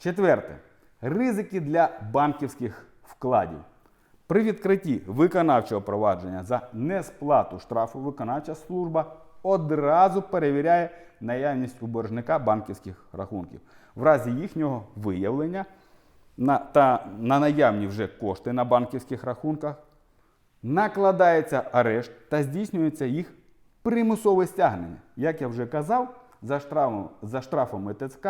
Четверте. Ризики для банківських вкладів. При відкритті виконавчого провадження за несплату штрафу виконавча служба одразу перевіряє наявність у боржника банківських рахунків. В разі їхнього виявлення на, та на наявні вже кошти на банківських рахунках накладається арешт та здійснюється їх примусове стягнення. Як я вже казав, за штрафом, за штрафами ТЦК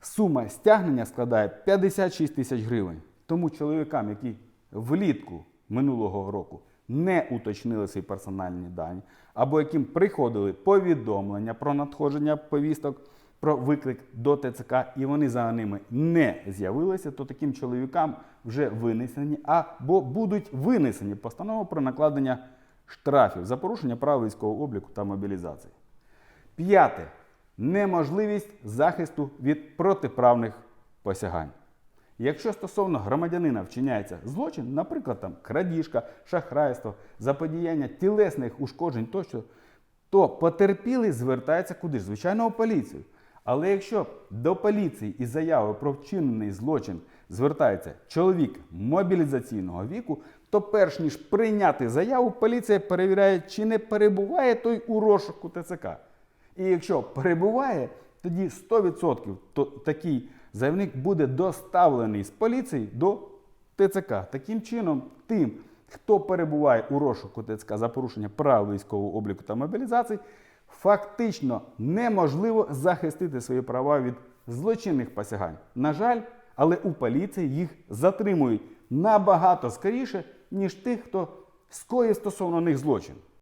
сума стягнення складає 56 тисяч гривень. Тому чоловікам, які влітку минулого року не уточнили свої персональні дані, або яким приходили повідомлення про надходження повісток про виклик до ТЦК, і вони за ними не з'явилися, то таким чоловікам вже винесені або будуть винесені постанови про накладення штрафів за порушення прав військового обліку та мобілізації. П'яте. Неможливість захисту від протиправних посягань. Якщо стосовно громадянина вчиняється злочин, наприклад, там крадіжка, шахрайство, заподіяння тілесних ушкоджень тощо, то потерпілий звертається куди ж? Звичайно, у поліцію. Але якщо до поліції із заявою про вчинений злочин звертається чоловік мобілізаційного віку, то перш ніж прийняти заяву, поліція перевіряє, чи не перебуває той у розшуку ТЦК. І якщо перебуває, тоді 100% то такий заявник буде доставлений з поліції до ТЦК. Таким чином, тим, хто перебуває у розшуку ТЦК за порушення прав військового обліку та мобілізації, фактично неможливо захистити свої права від злочинних посягань. На жаль, але у поліції їх затримують набагато скоріше, ніж тих, хто скоїв стосовно них злочин.